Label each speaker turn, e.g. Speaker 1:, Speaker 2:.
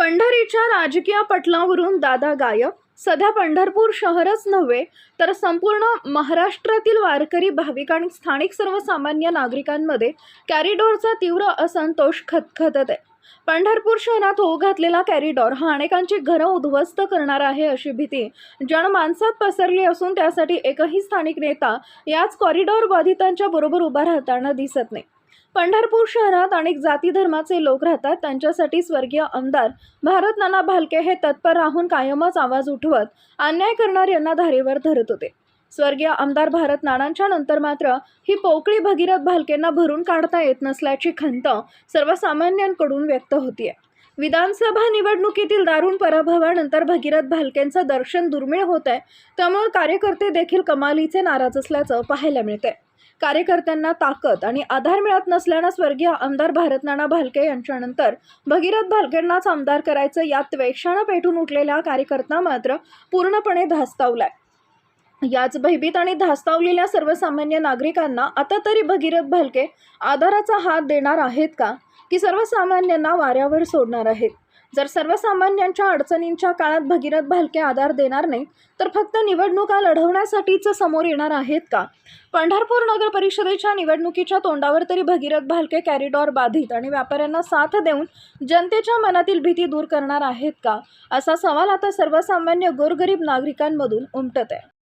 Speaker 1: पंढरीच्या राजकीय पटलावरून दादा गायब सध्या पंढरपूर शहरच नव्हे तर संपूर्ण महाराष्ट्रातील वारकरी भाविक आणि स्थानिक सर्वसामान्य नागरिकांमध्ये कॅरिडॉरचा तीव्र असंतोष खतखतत आहे. पंढरपूर शहरात होऊ घातलेला कॅरिडॉर हा अनेकांची घरं उद्ध्वस्त करणार आहे अशी भीती जनमानसात पसरली असून त्यासाठी एकही स्थानिक नेता याच कॉरिडॉर बाधितांच्या बरोबर उभा राहताना दिसत नाही. पंढरपूर शहरात अनेक जाती धर्माचे लोक राहतात. त्यांच्यासाठी स्वर्गीय आमदार भारत नाना भालके हे तत्पर राहून कायमच आवाज उठवत अन्याय करणाऱ्यांना धारेवर धरत होते. स्वर्गीय आमदार भारत नानांच्या नंतर मात्र ही पोकळी भगीरथ भालकेंना भरून काढता येत नसल्याची खंत सर्वसामान्यांकडून व्यक्त होतीये. विधानसभा निवडणुकीतील दारुण पराभवानंतर भगीरथ भालकेंचं दर्शन दुर्मिळ होत आहे त्यामुळे कार्यकर्ते देखील कमालीचे नाराज असल्याचं पाहायला मिळतंय. कार्यकर्त्यांना ताकद आणि आधार मिळत नसल्यानं स्वर्गीय आमदार भारतनाना भालके यांच्यानंतर भगीरथ भालकेंनाच आमदार करायचं या त्वेषानं पेटून उठलेल्या कार्यकर्ता मात्र पूर्णपणे धास्तावलाय. याच भयभीत आणि धास्तावलेल्या सर्वसामान्य नागरिकांना आता तरी भगीरथ भालके आधाराचा हात देणार आहेत का? की सर्वसामान्यांना वाऱ्यावर सोडणार आहेत. जर सर्वसामान्यांच्या अडचणींच्या काळात भगीरथ भालके आधार देणार नाही तर फक्त निवडणुका लढवण्यासाठीच समोर येणार आहेत का? पंढरपूर नगर परिषदेच्या निवडणुकीच्या तोंडावर तरी भगीरथ भालके कॅरिडॉर बाधित आणि व्यापाऱ्यांना साथ देऊन जनतेच्या मनातील भीती दूर करणार आहेत का? असा सवाल आता सर्वसामान्य गोरगरीब नागरिकांमधून उमटत आहे.